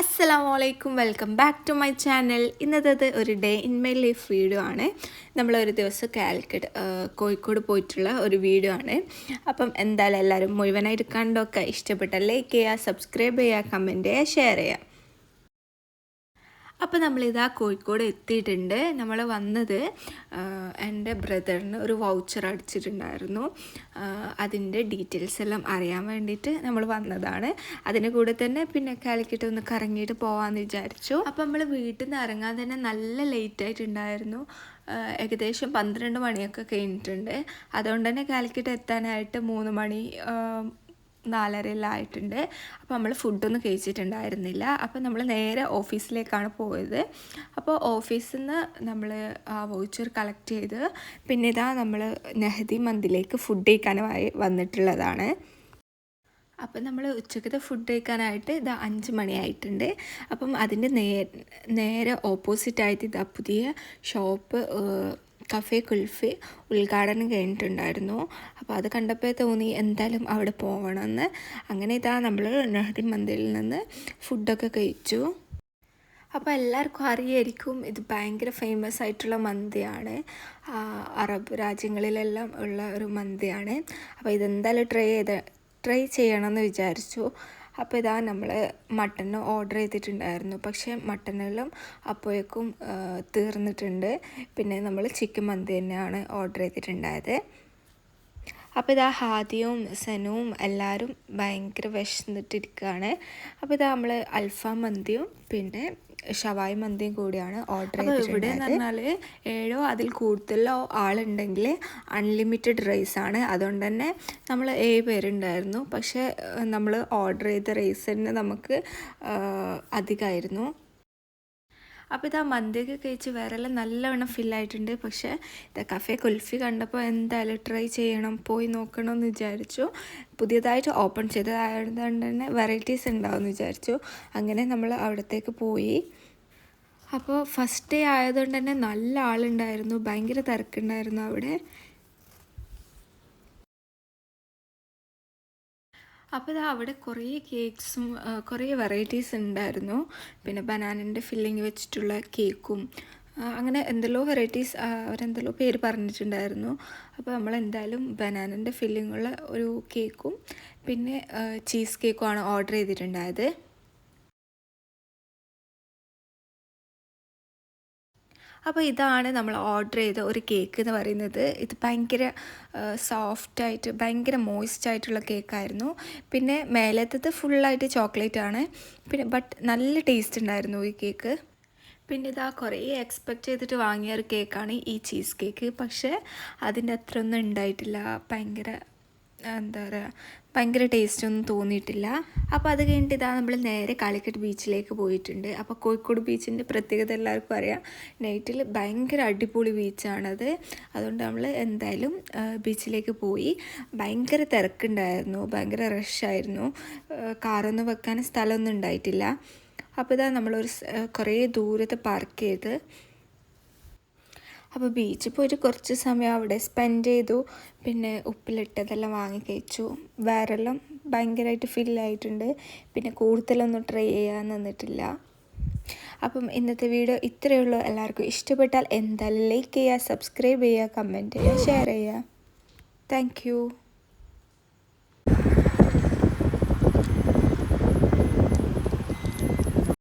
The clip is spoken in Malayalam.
അസ്സലാമു വലൈക്കും welcome back to my channel. ഇന്നത്തത് ഒരു day in my life video ആണ്. നമ്മളൊരു ദിവസം കാലിക്കറ്റ് കോഴിക്കോട് പോയിട്ടുള്ള ഒരു വീഡിയോ ആണ്. അപ്പം എന്തായാലും എല്ലാവരും മുഴുവനായിട്ട് കണ്ടൊക്കെ. ഇഷ്ടപ്പെട്ട ലൈക്ക് ചെയ്യുക സബ്സ്ക്രൈബ് ചെയ്യുക കമന്റ് ചെയ്യുക ഷെയർ ചെയ്യുക. അപ്പോൾ നമ്മളിതാ കോഴിക്കോട് എത്തിയിട്ടുണ്ട്. നമ്മൾ വന്നത് എന്റെ ബ്രദറിന് ഒരു വൗച്ചർ അടിച്ചിട്ടുണ്ടായിരുന്നു. അതിന്റെ ഡീറ്റെയിൽസ് എല്ലാം അറിയാൻ വേണ്ടിയിട്ട് നമ്മൾ വന്നതാണ്. അതിന്റെ കൂടെ തന്നെ പിന്നെ കാലിക്കറ്റ് ഒന്ന് കറങ്ങിയിട്ട് പോകാമെന്ന് വിചാരിച്ചു. അപ്പോൾ നമ്മൾ വീട്ടിൽ നിന്ന് ഇറങ്ങാൻ തന്നെ നല്ല ലേറ്റ് ആയിട്ടുണ്ടായിരുന്നു. ഏകദേശം പന്ത്രണ്ട് മണിയൊക്കെ കഴിഞ്ഞിട്ടുണ്ട്. അതുകൊണ്ട് തന്നെ കാലിക്കറ്റ് എത്താനായിട്ട് മൂന്ന് മണി നാലരയെല്ലാം ആയിട്ടുണ്ട് അപ്പോൾ നമ്മൾ ഫുഡൊന്നും കഴിച്ചിട്ടുണ്ടായിരുന്നില്ല. അപ്പോൾ നമ്മൾ നേരെ ഓഫീസിലേക്കാണ് പോയത്. അപ്പോൾ ഓഫീസിൽ നിന്ന് നമ്മൾ ആ വോച്ചർ കളക്ട് ചെയ്ത് പിന്നെ ഇതാ നമ്മൾ നെഹദി മന്തിലേക്ക് ഫുഡ് കഴിക്കാനുമായി വന്നിട്ടുള്ളതാണ്. അപ്പം നമ്മൾ ഉച്ചക്കത്തെ ഫുഡ് കഴിക്കാനായിട്ട് ഇതാ അഞ്ച് മണിയായിട്ടുണ്ട്. അപ്പം അതിന്റെ നേ നേരെ ഓപ്പോസിറ്റായിട്ട് ഇതാ പുതിയ ഷോപ്പ് കഫേ കുൽഫി ഉദ്ഘാടനം കഴിഞ്ഞിട്ടുണ്ടായിരുന്നു. അപ്പോൾ അത് കണ്ടപ്പോൾ തോന്നി എന്തായാലും അവിടെ പോകണമെന്ന് അങ്ങനെ ഇതാ നമ്മൾ നെഹ്റി മന്ദിരിൽ നിന്ന് ഫുഡൊക്കെ കഴിച്ചു. അപ്പോൾ എല്ലാവർക്കും അറിയായിരിക്കും ഇത് ഭയങ്കര ഫേമസ് ആയിട്ടുള്ള മന്തിയാണ്. അറബ് രാജ്യങ്ങളിലെല്ലാം ഉള്ള ഒരു മന്തിയാണ്. അപ്പോൾ ഇതെന്തായാലും ട്രൈ ചെയ്ത് ട്രൈ ചെയ്യണമെന്ന് വിചാരിച്ചു. അപ്പോൾ ഇതാ നമ്മൾ മട്ടൺ ഓർഡർ ചെയ്തിട്ടുണ്ടായിരുന്നു. പക്ഷേ മട്ടണെല്ലാം അപ്പോഴേക്കും തീർന്നിട്ടുണ്ട്. പിന്നെ നമ്മൾ ചിക്കൻ മന്തി തന്നെയാണ് ഓർഡർ ചെയ്തിട്ടുണ്ടായത്. അപ്പോൾ ഇതാ ഹാദിയും സനുവും എല്ലാവരും ഭയങ്കര വിശന്നിട്ടിരിക്കുകയാണ് അപ്പോൾ ഇതാ നമ്മൾ അൽഫാം മന്തിയും പിന്നെ ഷവായി മന്തിയും കൂടിയാണ് ഓർഡർ ചെയ്തത് ഇവിടെ എന്ന് പറഞ്ഞാൽ ഏഴോ അതിൽ കൂടുതലോ ആളുണ്ടെങ്കിൽ അൺലിമിറ്റഡ് റൈസ് ആണ്. അതുകൊണ്ട് തന്നെ നമ്മൾ ഏഴ് പേരുണ്ടായിരുന്നു. പക്ഷേ നമ്മൾ ഓർഡർ ചെയ്ത റൈസ് തന്നെ നമുക്ക് അധികമായിരുന്നു. അപ്പോൾ ആ മന്തിയൊക്കെ കഴിച്ച് വേറെല്ലാം നല്ലവണ്ണം ഫില്ലായിട്ടുണ്ട് പക്ഷേ ഇത് കഫേ കുൽഫി കണ്ടപ്പോൾ എന്തായാലും ട്രൈ ചെയ്യണം പോയി നോക്കണം എന്ന് വിചാരിച്ചു. പുതിയതായിട്ട് ഓപ്പൺ ചെയ്തതായതുകൊണ്ട് തന്നെ വെറൈറ്റീസ് ഉണ്ടാവുമെന്ന് വിചാരിച്ചു. അങ്ങനെ നമ്മൾ അവിടത്തേക്ക് പോയി. അപ്പോൾ ഫസ്റ്റ് ഡേ ആയതുകൊണ്ട് തന്നെ നല്ല ആളുണ്ടായിരുന്നു. ഭയങ്കര തിരക്കുണ്ടായിരുന്നു അവിടെ. അപ്പോൾ ഇത് അവിടെ കുറേ കേക്ക്സും കുറേ വെറൈറ്റീസ് ഉണ്ടായിരുന്നു പിന്നെ ബനാനന്റെ ഫില്ലിങ് വെച്ചിട്ടുള്ള കേക്കും അങ്ങനെ എന്തെല്ലോ വെറൈറ്റീസ് അവരെന്തെല്ലോ പേര് പറഞ്ഞിട്ടുണ്ടായിരുന്നു. അപ്പോൾ നമ്മൾ എന്തായാലും ബനാനന്റെ ഫില്ലിങ്ങുള്ള ഒരു കേക്കും പിന്നെ ചീസ് കേക്കുമാണ് ഓർഡർ ചെയ്തിട്ടുണ്ടായത്. അപ്പോൾ ഇതാണ് നമ്മൾ ഓർഡർ ചെയ്ത ഒരു കേക്ക് എന്ന് പറയുന്നത്. ഇത് ഭയങ്കര സോഫ്റ്റായിട്ട് ഭയങ്കര മോയിസ്റ്റ് ആയിട്ടുള്ള കേക്കായിരുന്നു പിന്നെ മേലത്തത് ഫുള്ളായിട്ട് ചോക്ലേറ്റ് ആണ്. പിന്നെ ബട്ട് നല്ല ടേസ്റ്റ് ഉണ്ടായിരുന്നു ഈ കേക്ക് പിന്നെ ഇതാ കുറേ എക്സ്പെക്റ്റ് ചെയ്തിട്ട് വാങ്ങിയ ഒരു കേക്കാണ് ഈ ചീസ് കേക്ക് പക്ഷേ അതിന്റെ അത്ര ഒന്നും ഉണ്ടായിട്ടില്ല. ഭയങ്കര എന്താ പറയുക ഭയങ്കര ടേസ്റ്റ് ഒന്നും തോന്നിയിട്ടില്ല. അപ്പോൾ അത് കഴിഞ്ഞിട്ട് ഇതാ നമ്മൾ നേരെ കാലിക്കറ്റ് ബീച്ചിലേക്ക് പോയിട്ടുണ്ട്. അപ്പോൾ കോഴിക്കോട് ബീച്ചിന്റെ പ്രത്യേകത എല്ലാവർക്കും അറിയാം. നൈറ്റിൽ ഭയങ്കര അടിപൊളി ബീച്ചാണത്. അതുകൊണ്ട് നമ്മൾ എന്തായാലും ബീച്ചിലേക്ക് പോയി. ഭയങ്കര തിരക്കുണ്ടായിരുന്നു. ഭയങ്കര റഷായിരുന്നു കാറൊന്നും വെക്കാൻ സ്ഥലമൊന്നും ഉണ്ടായിട്ടില്ല. അപ്പോൾ ഇതാ നമ്മളൊരു കുറേ ദൂരത്ത് പാർക്ക് ചെയ്ത് അപ്പോൾ ബീച്ചിൽ പോയിട്ട് കുറച്ച് സമയം അവിടെ സ്പെൻഡ് ചെയ്തു. പിന്നെ ഉപ്പിലിട്ടതെല്ലാം വാങ്ങി കഴിച്ചു. വേറെല്ലാം ഭയങ്കരമായിട്ട് ഫില്ലായിട്ടുണ്ട് പിന്നെ കൂടുതലൊന്നും ട്രൈ ചെയ്യാൻ നിന്നിട്ടില്ല. അപ്പം ഇന്നത്തെ വീഡിയോ ഇത്രയേ ഉള്ളൂ. എല്ലാവർക്കും ഇഷ്ടപ്പെട്ടാൽ എന്തായാലും ലൈക്ക് ചെയ്യുക സബ്സ്ക്രൈബ് ചെയ്യുക കമന്റ് ചെയ്യുക ഷെയർ ചെയ്യുക. താങ്ക്